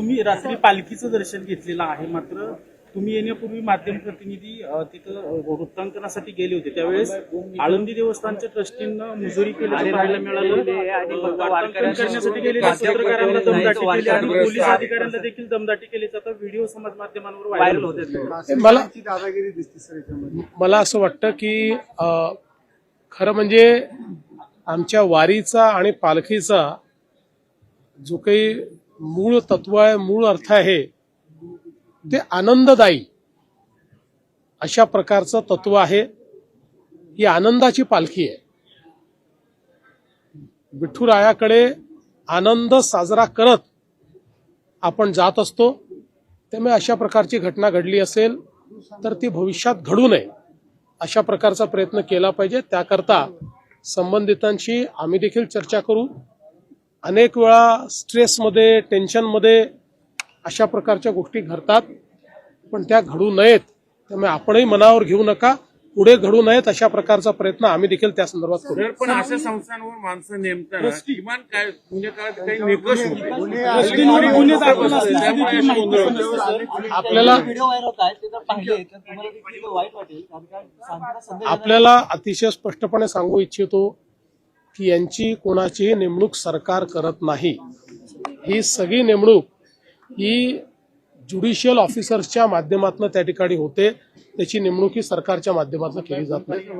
तुम्ही रात्री पालखीचं दर्शन घेतलेलं आहे मात्र तुम्ही येण्यापूर्वी माध्यम प्रतिनिधी तिथं वृत्तांकनासाठी गेले होते. त्यावेळेस आळंदी देवस्थानच्या ट्रस्टींना मुजोरी केल्याचं पाहायला मिळालं. अ, वार्तांकन करण्यासाठी गेलेल्या पत्रकारांना दमदाटी केली आणि पोलीस अधिकाऱ्यांना देखील दमदाटी केल्याचा आता व्हिडिओ समाज माध्यमांवर व्हायरल होते मला दादागिरी दिसते सर मला असं वाटतं की खरं म्हणजे आमच्या वारीचा आणि पालखीचा जो काही मूळ तत्व आहे मूळ अर्थ आहे ते आनंददायी. अशा प्रकारचं तत्व आहे ही आनंदाची पालखी आहे. विठ्ठुरायाकडे आनंद साजरा करत आपण जात असतो त्यामुळे अशा प्रकारची घटना घडली असेल तर ती भविष्यात घडू नये. अशा प्रकारचा प्रयत्न केला पाहिजे. त्याकरता संबंधितांशी आम्ही देखील चर्चा करू. अनेक वेळा स्ट्रेसमध्ये टेन्शनमध्ये अशा प्रकारच्या गोष्टी घडतात. पण त्या घडू नयेत. त्यामुळे आपणही मनावर घेऊ नका. पुढे घडू नयेत अशा प्रकारचा प्रयत्न आम्ही देखील त्या संदर्भात करू. पण अशा संस्थांवर माणसं किमान काय काही निकष सर. आपल्याला आपल्याला अतिशय स्पष्टपणे सांगू इच्छितो की यांची कोणाचीही नेमणूक सरकार करत नाही. ही सगळी नेमणूक ही ज्युडिशियल ऑफिसर्सच्या माध्यमातून त्या ठिकाणी होते. त्याची नेमणूक ही सरकारच्या माध्यमातून केली जात नाही.